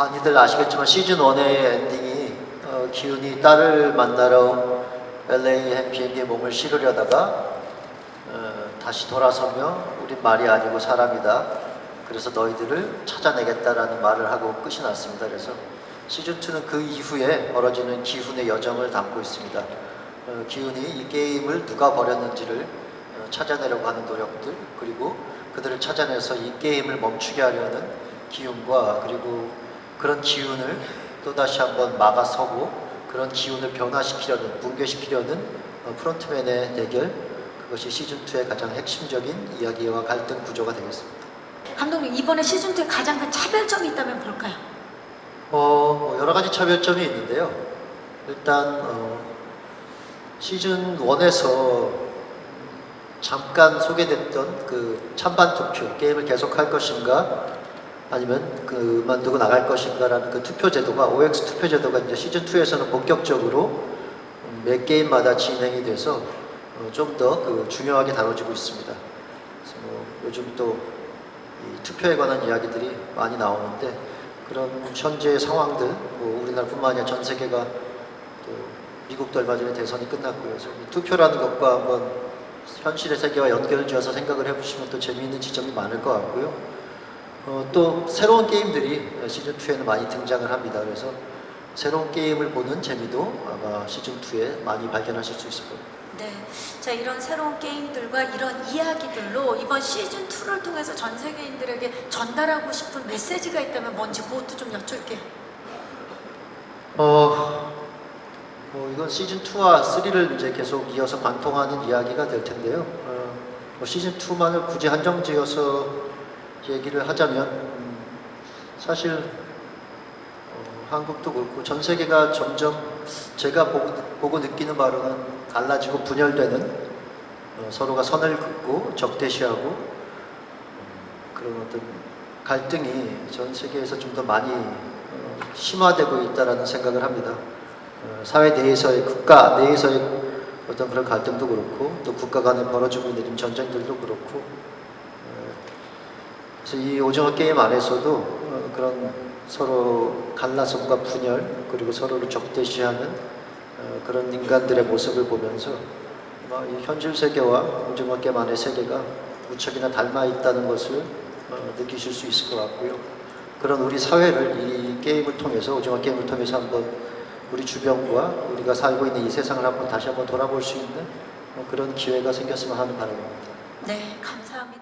많이들 아시겠지만 시즌 1의 엔딩이 어, 기훈이 딸을 만나러 LA행 비행기에 몸을 실으려다가 어, 다시 돌아서며 우린 말이 아니고 사람이다. 그래서 너희들을 찾아내겠다라는 말을 하고 끝이 났습니다. 그래서 시즌 2는 그 이후에 벌어지는 기훈의 여정을 담고 있습니다. 어, 기훈이 이 게임을 누가 버렸는지를 어, 찾아내려고 하는 노력들 그리고 그들을 찾아내서 이 게임을 멈추게 하려는 기운과 그리고 그런 기운을 또 다시 한번 막아서고 그런 기운을 변화시키려는 붕괴시키려는 어, 프론트맨의 대결 그것이 시즌 2의 가장 핵심적인 이야기와 갈등 구조가 되겠습니다. 감독님 이번에 시즌 2에 가장 큰 차별점이 있다면 뭘까요? 어, 뭐 여러 가지 차별점이 있는데요. 일단 어, 시즌 1에서 잠깐 소개됐던 그 찬반 투표 게임을 계속할 것인가 아니면 그만두고 나갈 것인가라는 그 투표 제도가 OX 투표 제도가 이제 시즌 2에서는 본격적으로 음, 매 게임마다 진행이 돼서 어, 좀더 그 중요하게 다뤄지고 있습니다. 그래서 뭐 요즘 또이 투표에 관한 이야기들이 많이 나오는데 그런 현재 상황들, 뭐 우리나라뿐만 아니라 전 세계가 또 미국도 얼마 전에 대선이 끝났고요. 그래서 이 투표라는 것과 한번 현실의 세계와 연결지어서 생각을 해보시면 또 재미있는 지점이 많을 것 같고요. 어, 또 새로운 게임들이 시즌 2에는 많이 등장을 합니다. 그래서 새로운 게임을 보는 재미도 아마 시즌 2에 많이 발견하실 수 있을 겁니다. 네. 자, 이런 새로운 게임들과 이런 이야기들로 이번 시즌 2를 통해서 전 세계인들에게 전달하고 싶은 메시지가 있다면 뭔지 그것도 좀 여쭐게요. 어, 뭐 이건 시즌 2와 3를 이제 계속 이어서 관통하는 이야기가 될 텐데요. 어, 뭐 시즌 2만을 굳이 한정지어서 얘기를 하자면 음, 사실 어, 한국도 그렇고 전 세계가 점점 제가 보고, 보고 느끼는 바로는 갈라지고 분열되는 어, 서로가 선을 긋고 적대시하고 음, 그런 어떤 갈등이 전 세계에서 좀 더 많이 어, 심화되고 있다라는 생각을 합니다. 어, 사회 내에서의 국가 내에서의 어떤 그런 갈등도 그렇고 또 국가 간에 벌어지고 있는 전쟁들도 그렇고 이 오징어 게임 안에서도 어, 그런 서로 갈라섬과 분열 그리고 서로를 적대시하는 어, 그런 인간들의 모습을 보면서 이 현실 세계와 오징어 게임 안의 세계가 무척이나 닮아 있다는 것을 어, 느끼실 수 있을 것 같고요. 그런 우리 사회를 이 게임을 통해서 오징어 게임을 통해서 한번 우리 주변과 우리가 살고 있는 이 세상을 한번 다시 한번 돌아볼 수 있는 어, 그런 기회가 생겼으면 하는 바람입니다. 네, 감사합니다.